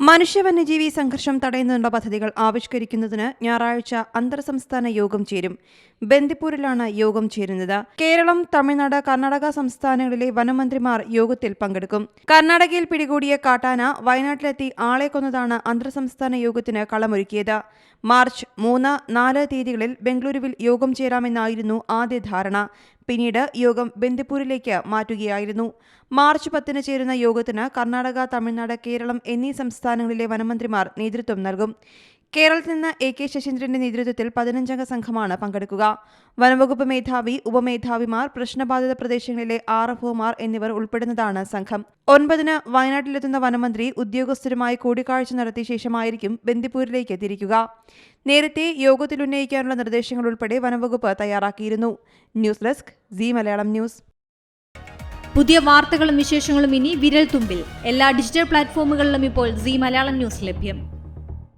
മനുഷ്യ വന്യജീവി സംഘർഷം തടയുന്നതിനുള്ള പദ്ധതികൾ ആവിഷ്കരിക്കുന്നതിന് ഞായറാഴ്ച അന്തർ സംസ്ഥാന യോഗം ചേരും. ബന്ദിപ്പൂരിലാണ് യോഗം ചേരുന്നത്. കേരളം തമിഴ്നാട് കർണാടക സംസ്ഥാനങ്ങളിലെ വനമന്ത്രിമാർ യോഗത്തിൽ പങ്കെടുക്കും. കർണാടകയിൽ പിടികൂടിയ കാട്ടാന വയനാട്ടിലെത്തി ആളെ കൊന്നതാണ് അന്തർ സംസ്ഥാന യോഗത്തിന് കളമൊരുക്കിയത്. മാർച്ച് മൂന്ന് നാല് തീയതികളിൽ ബംഗളൂരുവിൽ യോഗം ചേരാമെന്നായിരുന്നു ആദ്യ ധാരണ. പിന്നീട് യോഗം ബന്ദിപ്പൂരിലേക്ക് മാറ്റുകയായിരുന്നു. മാർച്ച് പത്തിന് ചേരുന്ന യോഗത്തിന് കർണാടക തമിഴ്നാട് കേരളം എന്നീ സംസ്ഥാനങ്ങളിലെ വനമന്ത്രിമാർ നേതൃത്വം നൽകും. കേരളത്തിൽ നിന്ന് എ കെ ശശീന്ദ്രന്റെ നേതൃത്വത്തിൽ പതിനഞ്ചംഗ സംഘമാണ് പങ്കെടുക്കുക. വനംവകുപ്പ് മേധാവി ഉപമേധാവിമാർ പ്രശ്നബാധിത പ്രദേശങ്ങളിലെ ആർ എഫ്ഒമാർ എന്നിവർ ഉൾപ്പെടുന്നതാണ് സംഘം. ഒൻപതിന് വയനാട്ടിലെത്തുന്ന വനമന്ത്രി ഉദ്യോഗസ്ഥരുമായി കൂടിക്കാഴ്ച നടത്തിയ ശേഷമായിരിക്കും ബന്ദിപ്പൂരിലേക്ക് തിരിക്കുക നേരത്തെ യോഗത്തിൽ ഉന്നയിക്കാനുള്ള നിർദ്ദേശങ്ങൾ ഉൾപ്പെടെ വനംവകുപ്പ് തയ്യാറാക്കിയിരുന്നു. News desk C Malayalam news. പുതിയ വാർത്തകളും വിശേഷങ്ങളും ഇനി വിരൽ തുമ്പിൽ എല്ലാ ഡിജിറ്റൽ പ്ലാറ്റ്ഫോമുകളിലും ഇപ്പോൾ സി മലയാളം ന്യൂസ് ലഭ്യം.